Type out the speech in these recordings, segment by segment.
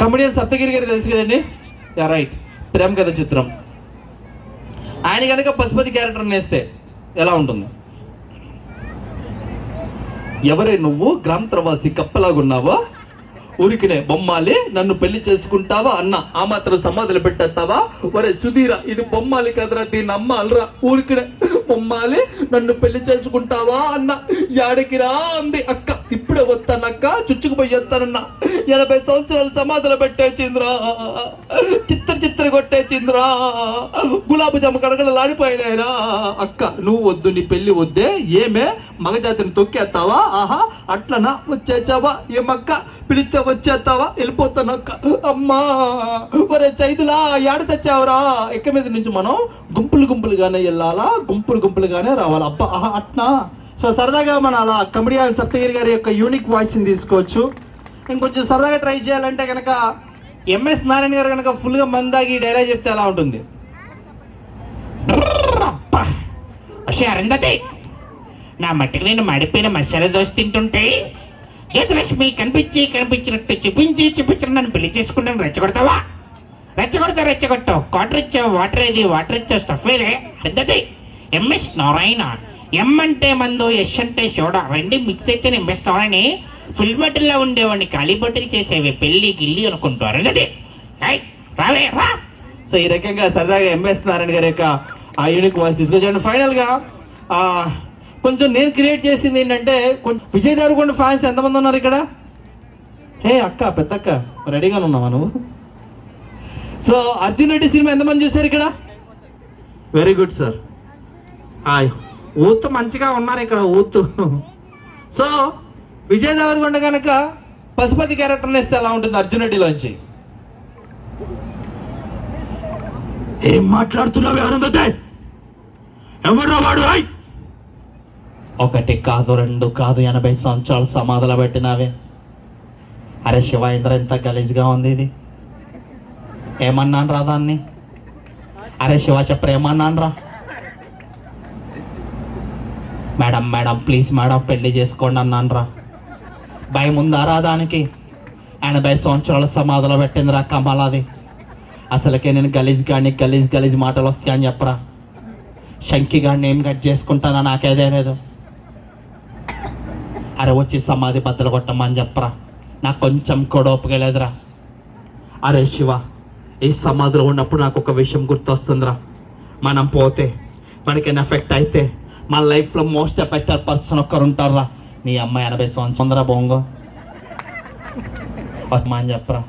Comedian Saptagiri గారు తెలుసు కదండి? యా రైట్ ప్రేమ కథ చిత్రం. ఆయన కనుక పశుపతి క్యారెక్టర్ నేస్తే ఎలా ఉంటుంది? ఎవరే నువ్వు? గ్రాంత్రవాసి కప్పలాగున్నావా? ఊరికినే బొమ్మాలి నన్ను పెళ్ళి చేసుకుంటావా అన్న ఆ మాత్రం సమాధులు పెట్టేస్తావా? ఒరే చుదీరా ఇది బొమ్మాలి కదరా దీని అమ్మ అల్రా ఊరికినే బొమ్మాలి నన్ను పెళ్ళి చేసుకుంటావా అన్న? యాడికిరా అంది అక్క. ఇప్పుడే వస్తానక్క చుచ్చుకుపోయి వస్తానన్నా ఎనభై సంవత్సరాలు సమాధులు పెట్టేసింద్రా చిత్ర చిత్ర కొట్టేసింద్రా గులాబీ కడగడ కడగడలాడిపోయినాయిరా అక్క నువ్వు వద్దు నీ పెళ్ళి వద్దే. ఏమే? మగజాతిని తొక్కేస్తావా? ఆహా అట్లనా? వచ్చేసావా? ఏమక్క? పిలిస్తే వచ్చేస్తావా? వెళ్ళిపోతానక్క. అమ్మా ఒరే చైతులా ఏడ తెచ్చావురా ఎక్క మీద నుంచి మనం గుంపులు గుంపులుగానే వెళ్ళాలా? గుంపులు గుంపులుగానే రావాలి? అబ్బా ఆహా అట్నా? సో సరదాగా మన అలా కమెడియన్ సప్తగిరి గారి యొక్క యూనిక్ వాయిస్ని తీసుకోవచ్చు. ఇంకొంచెం సరదాగా ట్రై చేయాలంటే కనుక ఎంఎస్ నారాయణ గారు కనుక ఫుల్గా మందాగి డైలాగ్ చెప్తే ఎలా ఉంటుంది? అసే అరుంధతి నా మట్టికి నేను మడిపోయిన మసాలా దోశ తింటుంటే జ్యోతిలక్ష్మి కనిపించి కనిపించినట్టు చూపించి చూపించిన నన్ను పెళ్ళి చేసుకుంటాను రెచ్చగొడతావా? రెచ్చగొడతా రెచ్చగొట్టావు. క్వార్టర్ ఇచ్చావు వాటర్ ఏది? వాటర్ ఇచ్చావు స్టఫ్ ఏదే? అరుంధతి ఎంఎస్ నారాయణ ఎం అంటే మందు ఎస్ అంటే సోడా రెండు మిక్స్ అయితే ఎంఎస్ నారాయణ ఫుల్ బాటిల్లో ఉండేవాడిని ఖాళీ బాటిల్ చేసేవి పెళ్ళి గిల్లి అనుకుంటూ అరుంధతి ఏయ్, రావే రా. సో ఈ రకంగా సరదాగా ఎంఎస్ నారాయణ గారి యొక్క ఆ యూనిక్ వాయిస్ తీసుకొచ్చాను ఫైనల్గా ఆ, కొంచెం నేను క్రియేట్ చేసింది ఏంటంటే కొంచెం విజయ్ దేవరకొండ ఫ్యాన్స్ ఎంతమంది ఉన్నారు ఇక్కడ? హే అక్క పెద్దక్క రెడీగానే ఉన్నావా నువ్వు? సో అర్జున్ రెడ్డి సినిమా ఎంతమంది చూశారు ఇక్కడ? Very good sir hi youth మంచిగా ఉన్నారు ఇక్కడ ఊత్. సో విజయ్ దేవరకొండ కనుక పశుపతి క్యారెక్టర్ వేస్తే ఎలా ఉంటుంది అర్జున్ రెడ్డిలోంచి ఏం మాట్లాడుతున్నావు అరుంధతే ఎవరు వాడు ఒకటి కాదు రెండు కాదు ఎనభై సంవత్సరాలు సమాధులు పెట్టినావే. అరే శివాయింద్ర ఎంత గలీజ్గా ఉంది ఇది. ఏమన్నాను రా దాన్ని? అరే శివ చెప్పరు ఏమన్నాను రా మేడం మేడం ప్లీజ్ మేడం పెళ్ళి చేసుకోండి అన్నాను రా భయం ఉందా రా దానికి ఎనభై సంవత్సరాల సమాధిలో పెట్టిందిరా కమలాది. అసలుకే నేను గలీజ్ గాని గలీజ్ గలీజ్ మాటలు వస్తాయని చెప్పరా. శంకి గాడిని ఏం కట్ చేసుకుంటానా నాకేదే లేదు అరే వచ్చి సమాధి బద్దలు కొట్టమని చెప్పరా. నాకు కొంచెం కూడా ఓపిక లేదురా. అరే శివ ఈ సమాధిలో ఉన్నప్పుడు నాకు ఒక విషయం గుర్తొస్తుందిరా. మనం పోతే మనకి ఎఫెక్ట్ అయితే మన లైఫ్లో మోస్ట్ ఎఫెక్టెడ్ పర్సన్ ఒక్కరు ఉంటారా నీ అమ్మాయి ఎనభై సంవత్సరం బొంగో. మా అని చెప్పరా.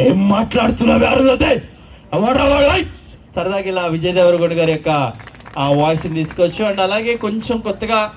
ఏం మాట్లాడుతున్నావు సరదాగా ఇలా విజయ్ దేవరకొండ గారి యొక్క ఆ వాయిస్ని తీసుకొచ్చు. అండ్ అలాగే కొంచెం కొత్తగా